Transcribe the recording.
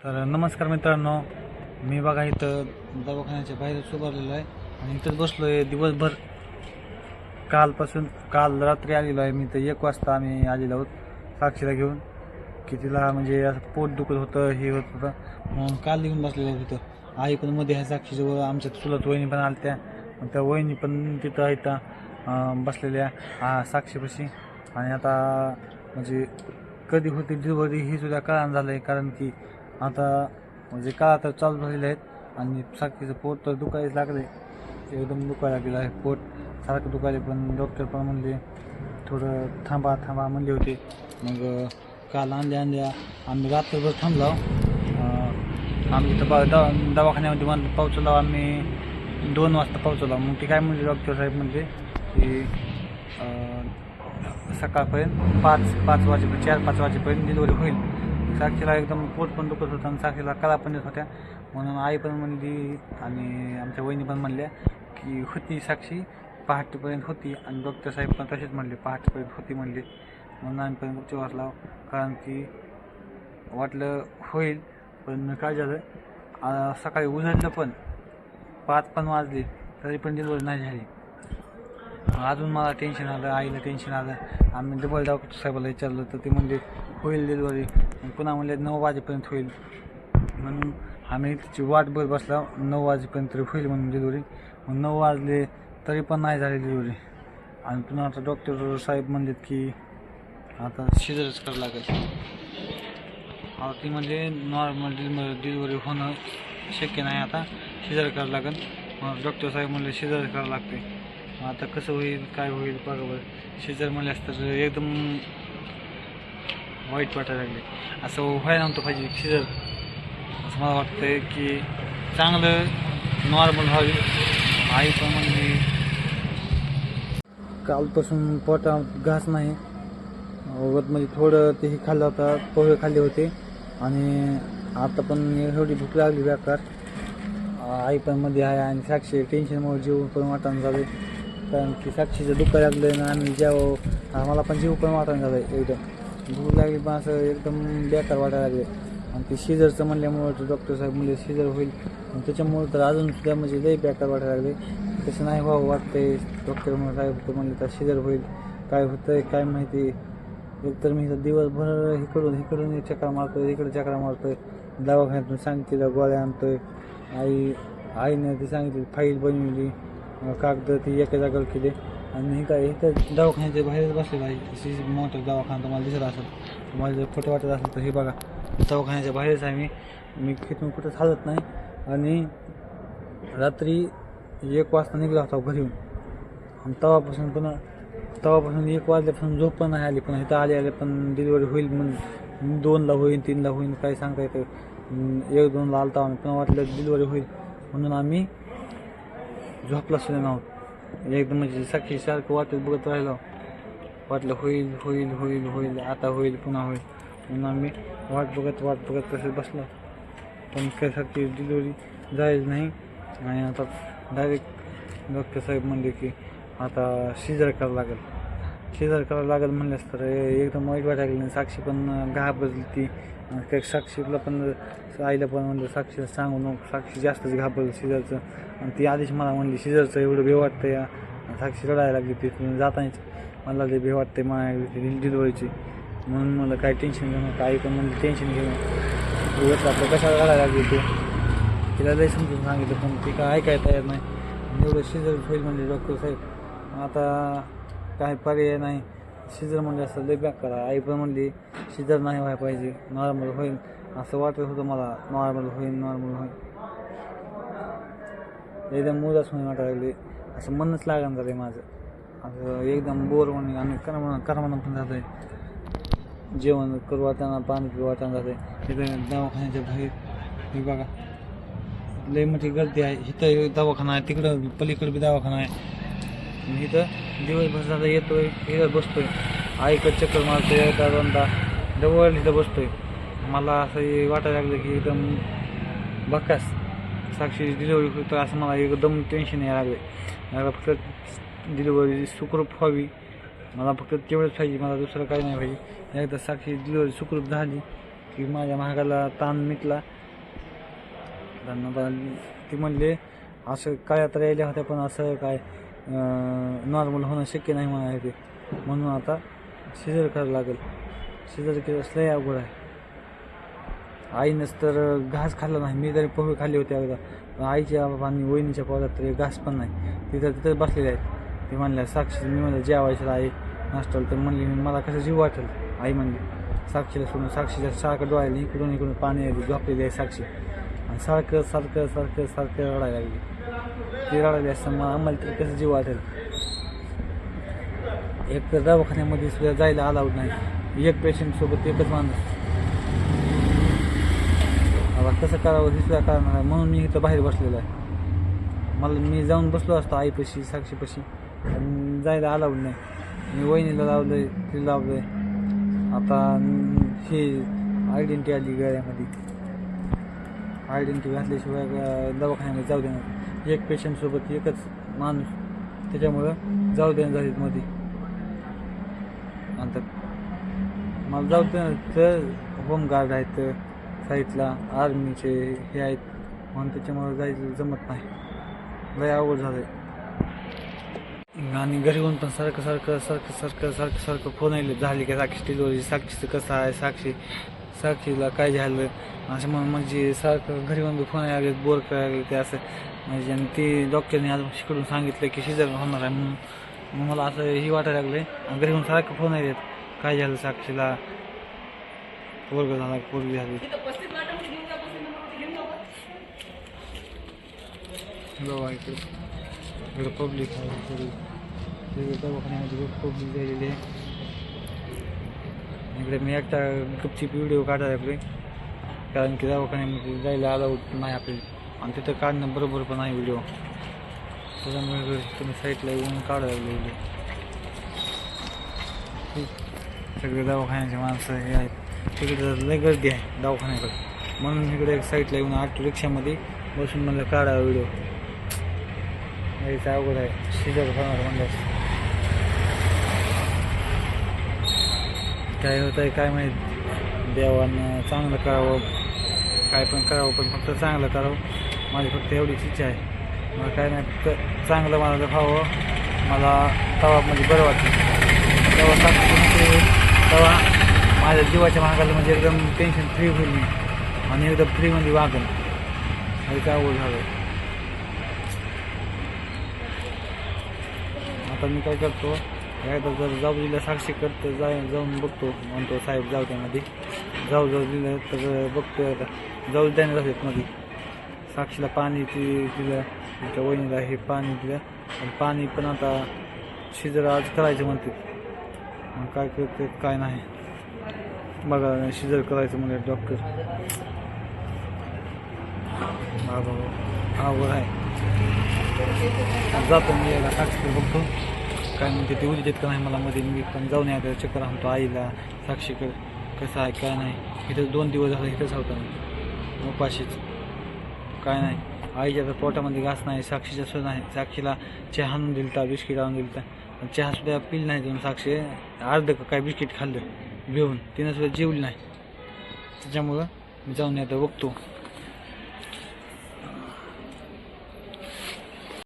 तर नमस्कार मित्रांनो मी बघा इथं दवाखान्याच्या बाहेरच उभारलेलो आहे आणि इथंच बसलो आहे दिवसभर कालपासून काल रात्री आलेलो आहे. मी तर एक वाजता आम्ही आलेलो आहोत साक्षीला घेऊन की तिला म्हणजे असं पोट दुखत होतं हे होत होतं. म्हणून काल येऊन बसलेलो होतो. तिथं आई पण मध्ये ह्या साक्षीजवळ आमच्या चुलत वहिनी पण आल्या त्या त्या वहिनी पण तिथं आहेत बसलेल्या साक्षीपाशी. आणि आता म्हणजे कधी होती डिलिव्हरी ही सुद्धा कळण झालं आहे कारण की आता म्हणजे का आता चालू झालेले आहेत आणि सारखीचं पोट तर दुखायला लागले एकदम दुखायला लागलेलं आहे पोट. सारखं दुखायले पण डॉक्टर पण म्हणले थोडं थांबा थांबा म्हणले होते. मग काल आणल्या आणल्या आम्ही रात्रभर थांबलो. आम्ही बा दवा दवाखान्यामध्ये मान पावचलो आम्ही दोन वाजता पावचलो मग ते काय म्हणले डॉक्टर साहेब म्हणले की सकाळपर्यंत पाच पाच वाजेपर्यंत चार पाच वाजेपर्यंत डिलिव्हरी होईल. साक्षीला एकदम पोट पण दुखत होतं आणि साक्षीला कला पण येत होत्या. म्हणून आई पण म्हणली आणि आमच्या वहिनी पण म्हणल्या की होती साक्षी पहाटेपर्यंत होती आणि डॉक्टर साहेब पण तसेच म्हणले पहाटेपर्यंत होती म्हणले. म्हणून आम्ही पण गुप्ती वाचला कारण की वाटलं होईल पण काय झालं सकाळी उजळलं पण पाच पण वाजले तरी पण डिलिव्हरी नाही झाली. अजून मला टेन्शन आलं आईला टेन्शन आलं. आम्ही डबल डॉक्टर साहेबाला विचारलं तर ते म्हणले होईल डिलिव्हरी पुन्हा म्हणले नऊ वाजेपर्यंत होईल. म्हणून आम्ही तिची वाट बघत बसला नऊ वाजेपर्यंत तरी होईल म्हणून डिलिव्हरी मग नऊ वाजले तरी पण नाही झाली डिलिव्हरी आणि पुन्हा आता डॉक्टर साहेब म्हणलेत की आता शिजरच करावं लागेल. आता ती म्हणजे नॉर्मल डिलिव्हरी होणं शक्य नाही आता. शिजर करावं लागेल. मग डॉक्टर साहेब म्हणले शिजर करावं लागते आता कसं होईल काय होईल बरोबर शेजार म्हणल्यास तर एकदम वाईट वाटायला लागले. असं व्हायला नव्हतं पाहिजे शिजर. असं मला वाटतं की चांगलं नॉर्मल व्हावी. आई पण म्हणजे कालपासून पोटात घास नाही. वगत म्हणजे थोडं तेही खाल्लं होतं पोहे खाल्ले होते. आणि आता पण एवढी भूक लागली बेकार. आई पण मध्ये आहे आणि साक्षी टेन्शनमुळे जीव पण वाटायला झालं कारण की साक्षीचं दुःख लागलं ना आणि जेव्हा आम्हाला पण जीव पण वाटायला झालं एकदम. भूक लागली पण असं एकदम बेकार वाटायला लागले आणि ते शिजरचं म्हणल्यामुळं डॉक्टर साहेब म्हणले शिजर होईल. आणि त्याच्यामुळं तर अजून सुद्धा म्हणजे लई बेकार वाटायला लागले तसं नाही व्हावं वाटतंय. डॉक्टर म्हणून साहेब तर म्हणले तर शिजर होईल? काय होतंय? काय माहिती? एकतर मी दिवसभर इकडून इकडून एक चक्रा मारतोय इकडे चक्रा मारतोय. दवाखान्यातून सांगितलं गोळ्या आणतोय. आई आईने ती सांगितली फाईल बनवली. कागद ती एका जागेवर केली. आणि हे काय इथं दवाखान्याच्या बाहेरच बसलेलं आहे. सी मोठा दवाखाना तुम्हाला दिसत असेल. तुम्हाला जर खोटं वाटत असेल तर हे बघा. दवाखान्याच्या बाहेरच आहे मी. मी खेतून कुठं चालत नाही. आणि रात्री एक वाजता निघला होता घरी आणि तवापासून पुन्हा तवापासून एक वाजल्यापासून झोप पण नाही आली. पण इथं आले आले पण डिलिव्हरी होईल म्हणून. दोनला होईल तीनला होईल काही सांगता येतं एक दोनला आलता आम्ही पुन्हा वाटलं डिलिव्हरी होईल. म्हणून आम्ही झोपला सुद्धा नव्हतं. एकदम म्हणजे साक्षी सारखं वाटत बघत राहिलो. वाटलं होईल होईल होईल होईल आता होईल पुन्हा होईल. म्हणून आम्ही वाट बघत वाट बघत तसं बसलो. पण काही सारखी डिलिव्हरी जायच नाही. आणि आता डायरेक्ट डॉक्टर साहेब म्हणले की आता शिजर करावं लागेल. शिजर करावं लागेल म्हणल्यास तर एकदम वाईट वाटायला साक्षी पण घाबरली ती. काही साक्षीला पण आईला पण म्हणलं साक्षीला सांगू नको साक्षी जास्तच घाबरलं शिजरचं आणि ती आधीच मला म्हणली शिजरचं एवढं भे वाटतं या. साक्षी रडायला लागली तिथून जातानाच. मला लई भे वाटते माझ्या डिलिव्हरीची म्हणून मला काही टेन्शन घेऊ नका आई पण म्हणली टेन्शन घेऊ नका. आपलं कशाला रडायला लागली ते? तिला लय समजून सांगितलं पण ती काय ऐकायला तयार नाही. एवढं शिजर होईल म्हणजे डॉक्टर साहेब. आता काय पर्याय नाही. शिजर म्हणजे असं लई बॅक करा. आई पण म्हणली शिजर नाही व्हायला पाहिजे. नॉर्मल होईल असं वाटत होतं मला. नॉर्मल होईल नॉर्मल होईल एकदम मुलाच होईल वाटायला लागली. असं मनच लागण झालं माझं. असं एकदम बोर म्हणून आणि करमणं करमणं पण जातं आहे जेवण करू वाटताना पाणी पिऊ वाटाणा जाते तिथं दवाखान्याच्या बाहेर. हे बघा. लई मोठी गर्दी आहे. इथं दवाखाना आहे. तिकडं पलीकडे बी दवाखाना आहे. इथं दिवसभर झालं येतोय. इथं बसतोय. आईकडे चक्कर मारतोय. एकदा दोनदा. जवळ इथं बसतोय. मला असं हे वाटायला लागलं की एकदम बकास साक्षी डिलिव्हरी होतं असं मला एकदम टेन्शन यायला लागले मला फक्त डिलिव्हरी सुखरूप व्हावी. मला फक्त तेवढंच पाहिजे मला दुसरं काही नाही पाहिजे. एकदा साक्षी डिलिव्हरी सुखरूप झाली की माझ्या महागाला ताण मिटला. त्यांना ती म्हणले असं काय आता यायल्या होत्या पण असं काय नॉर्मल होणं शक्य नाही म्हणा ते म्हणून आता सिजर करावं लागेल. सिजर केलं लय अवघड आहे. आईनंच तर घास खाल्ला नाही. मी तरी पोहे खाल्ले होते अगदा पण आईच्या आणि वहिनीच्या पोटात तरी घास पण नाही. तिथं तिथं बसलेले आहेत ते म्हणल्या साक्षी मी म्हणलं जेवायचं आई नाश्ताला तर म्हणली मला कसं जीव वाटेल आई म्हणली साक्षीला सोडून साक्षीच्या सारखं डोळ्याला इकडून इकडून पाणी यायचं झोपलेली आहे साक्षी. आणि सारखं सारखं सारखं सारखं रडायला लागली. ती रडायली असतं मग आम्हाला तरी कसं जीव वाटेल एक तर दवाखान्यामध्ये सुद्धा जायला अलाउड नाही. एक पेशंटसोबत एकच माणूस. आता कसं करावं दिसला कारण आहे. म्हणून मी इथं बाहेर बसलेलो आहे. मला मी जाऊन बसलो असतो आईपाशी साक्षीपाशी. पण जायला अलाउड नाही. मी वहिनीला लावलं आहे तिला लावलं आहे आता हे आयडेंटिटी आली गळ्यामध्ये. आयडेंटिटी घातल्याशिवाय दवाखान्यामध्ये जाऊ देणार. एक पेशंटसोबत एकच माणूस. त्याच्यामुळं जाऊ देणार झाली मध्ये. आता मला जाऊ तर होमगार्ड आहेत साईडला आर्मीचे हे आहेत म्हणून त्याच्यामुळे जायचं जमत नाही. लय अवघड झालंय. आणि घरी येऊन पण सारखं सारखं सारखं सारखं सारखं सारखं फोन येईल झाली का साक्षी डिलिव्हरी साक्षीचं कसं आहे? साक्षी साक्षीला काय झालं? असं मग म्हणजे सारखं घरी येऊन फोन यायला बोर करायला ते असं. म्हणजे आणि ते डॉक्टरने आज शिकडून सांगितलं की शिजर होणार आहे म्हणून. मग मला असं ही वाटायला लागलं आणि घरी येऊन सारखं फोन येतात काय झालं साक्षीला? वर्ग झाला पोरगी झाली. इकडे. इकडे पब्लिक आहे सगळी सगळी दवाखान्यामध्ये पब्लिक झालेली आहे. इकडे मी एकटा गपचीप व्हिडिओ काढायला लागले कारण की दवाखान्यामध्ये जायला अलाउड नाही आपली आणि तिथं काढणं बरोबर पण आहे व्हिडिओ त्याच्यामुळे तुम्ही साईडला येऊन काढायला लागले सगळे दवाखान्याचे माणसं हे आहेत. तिकडे तर लय गर्दी आहे दवाखान्याकडे. म्हणून इकडे एक साईडला येऊन ऑटो रिक्षामध्ये बसून म्हणलं काढा व्हिडिओ. यायचं अवघड आहे. शिजर होणार म्हणल्यास काय होत आहे काय माहीत. देवानं चांगलं करावं. काय पण करावं पण फक्त चांगलं करावं. माझी फक्त एवढीच इच्छा आहे. मला काय नाही फक्त चांगलं मला व्हावं मला तवा म्हणजे बरं वाटतं तेव्हा तेव्हा माझ्या जीवाच्या महागाला म्हणजे एकदम टेन्शन फ्री होईल मी. आणि एकदम फ्रीमध्ये म्हणजे वागेल. हे काय अवघड झालं. आता मी काय करतो एकदा जर जाऊ दिलं साक्षी करतो जाय जाऊन बघतो. म्हणतो साहेब जाऊ त्यामध्ये जाऊ जाऊ दिलं तर बघतो आता. जाऊ द्याने जातात मध्ये साक्षीला पाणी ती दिलं तिच्या वहिनीला हे पाणी दिलं. आणि पाणी पण आता शिजर आज करायचं म्हणते. काय करते काय नाही. बघा शिजर करायचं म्हणजे डॉक्टर बाबा अवघड आहे. जातो मी याला साक्षी बघतो. काय म्हणते ते उद्या का नाही मला मध्ये? मी पण जाऊन यायला चक्कर आणतो आईला साक्षीकडे. कसं आहे काय नाही. इथं दोन दिवस झालं इथंच होता मी. उपाशीच. काय नाही. आईच्या तर पोटामध्ये घास नाही साक्षीच्या सुद्धा नाही. साक्षीला चहा आणून दिलता बिस्किट आणून दिलता. चहा सुद्धा पिल नाही दोन साक्षी. अर्ध काय बिस्किट खाल्लं घेऊन. तिनं सुद्धा जेवली नाही. त्याच्यामुळं मी जाऊन आता बघतो.